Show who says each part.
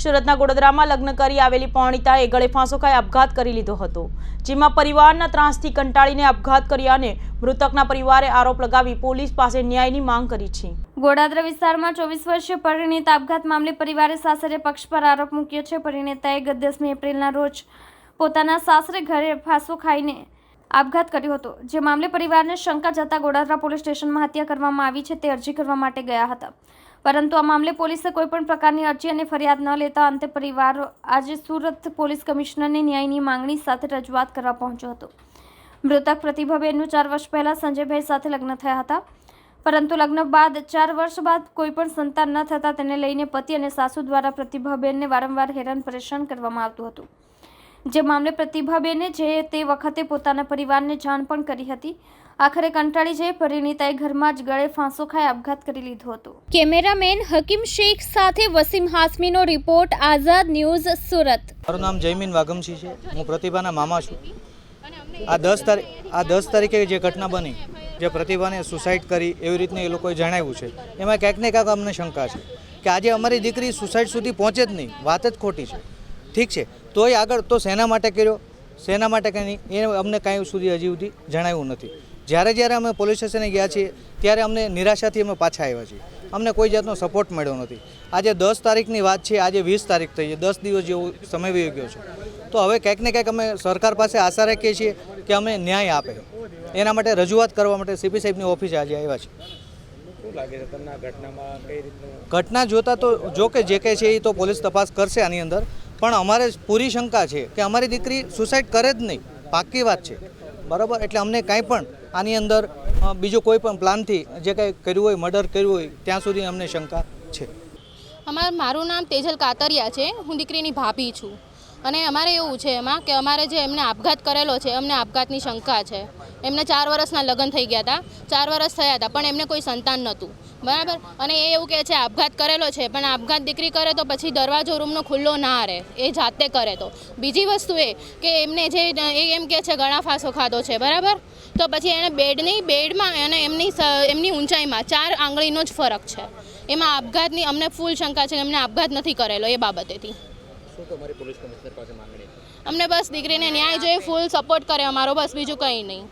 Speaker 1: સુરતના ગોડોદરામાં લગ્ન કરી આવેલી પૌણિતાએ ગળે ફાંસો ખાઈ આપઘાત કરી લીધો હતો, જેમાં પરિવારના ત્રાસથી કંટાળીને આપઘાત કર્યા અને મૃતકના પરિવારે આરોપ લગાવી પોલીસ પાસે ન્યાયની માંગ કરી છે.
Speaker 2: ગોડાદરા વિસ્તારમાં ચોવીસ વર્ષીય પરિણીત આપઘાત મામલે પરિવારે સાસરે પક્ષ પર આરોપ મૂક્યો છે. પરિણીતાએ ગત દસમી એપ્રિલના રોજ પોતાના સાસરે ઘરે ફાંસો ખાઈને આપઘાત કર્યો હતો. જે મામલે પરિવારને શંકા જતા ગોડાદરા પોલીસ સ્ટેશનમાં હત્યા કરવામાં આવી છે તે અરજી કરવા માટે ગયા હતા. પરંતુ આ મામલે પોલીસે કોઈપણ પ્રકારની અરજી અને ફરિયાદ ન લેતા અંતે પરિવાર આજે સુરત પોલીસ કમિશનરને ન્યાયની માંગણી સાથે રજૂઆત કરવા પહોંચ્યો હતો. મૃતક પ્રતિભાબેનનું ચાર વર્ષ પહેલાં સંજયભાઈ સાથે લગ્ન થયા હતા. પરંતુ લગ્ન બાદ ચાર વર્ષ બાદ કોઈ પણ સંતાન ન થતાં તેને લઈને પતિ અને સાસુ દ્વારા પ્રતિભાબેનને વારંવાર હેરાન પરેશાન કરવામાં આવતું હતું. જે મામલે પ્રતિભાબેને જે તે વખતે પોતાના પરિવારને જાણ પણ કરી હતી. આખરે કંટાળી જઈ પરિણીતાએ ઘરમાં જ ગળે ફાંસો ખાઈ આપઘાત કરી લીધો હતો. કેમેરામેન હકીમ શેખ સાથે વસીમ હાસમીનો રિપોર્ટ આઝાદ ન્યૂઝ સુરત.
Speaker 3: મારું નામ જયમીન વાઘમસી છે. હું પ્રતિભાના મામા છું. આ દસ તારીખ આ દસ તારીખે જે ઘટના બની જે પ્રતિભાને સુસાઇડ કરી એવી રીતને એ લોકોએ જણાવ્યું છે. એમાં ક્યાંક ને ક્યાંક અમને શંકા છે કે આજે અમારી દીકરી સુસાઇડ સુધી પહોંચે જ નહીં. વાત જ ખોટી છે. ઠીક છે? તોય આગળ તો શેના માટે કર્યો. શેના માટે કંઈ નહીં. એ અમને કાંઈ સુધી હજી સુધી જણાવ્યું નથી. જ્યારે જ્યારે અમે પોલીસ સ્ટેશને ગયા છીએ ત્યારે અમને નિરાશાથી અમે પાછા આવ્યા છીએ. અમને કોઈ જાતનો સપોર્ટ મળ્યો નથી. આજે દસ તારીખની વાત છે આજે વીસ તારીખ થઈ છે. દસ દિવસ જેવો સમય વહી ગયો છે. તો હવે ક્યાંક ને ક્યાંક અમે સરકાર પાસે આશા રાખીએ છીએ કે અમે ન્યાય આપે. એના માટે રજૂઆત કરવા માટે સીપી સાહેબની ઓફિસે આજે આવ્યા છે? ઘટના જોતા તો જો કે જે કંઈ છે એ તો પોલીસ તપાસ કરશે આની અંદર. પણ અમારે પૂરી શંકા છે કે અમારી દીકરી સુસાઇડ કરે જ નહીં. પાકી વાત છે. બરાબર? એટલે અમને કાંઈ પણ આની અંદર બીજો કોઈ પણ પ્લાનથી જે કંઈ કર્યું હોય મર્ડર કર્યું હોય, ત્યાં સુધી અમને શંકા છે.
Speaker 4: અમાર, મારું નામ તેજલ કાતરિયા છે. હું દીકરીની ભાભી છું. અને અમારે એવું છે એમાં કે અમારે જે એમને આપઘાત કરેલો છે અમને આપઘાતની શંકા છે. એમને ચાર વર્ષના લગ્ન થઈ ગયા હતા. ચાર વર્ષ થયા હતા, પણ એમને કોઈ સંતાન નહોતું. બરાબર? અને એ એવું કહે છે આપઘાત કરેલો છે પણ આપઘાત દીકરી કરે તો પછી દરવાજો રૂમનો ખુલ્લો ના રહે એ જાતે કરે તો. બીજી વસ્તુ એ કે એમને જે એ એમ કહે છે ગળા ફાંસો ખાધો છે બરાબર? તો પછી એને બેડની બેડમાં અને એમની એમની ઊંચાઈમાં ચાર આંગળીનો જ ફરક છે. એમાં આપઘાતની અમને ફૂલ શંકા છે કે એમને આપઘાત નથી કરેલો એ બાબતેથી? અમને બસ દીકરીને ન્યાય જોઈએ ફૂલ સપોર્ટ કરે અમારો બસ બીજું કંઈ નહીં.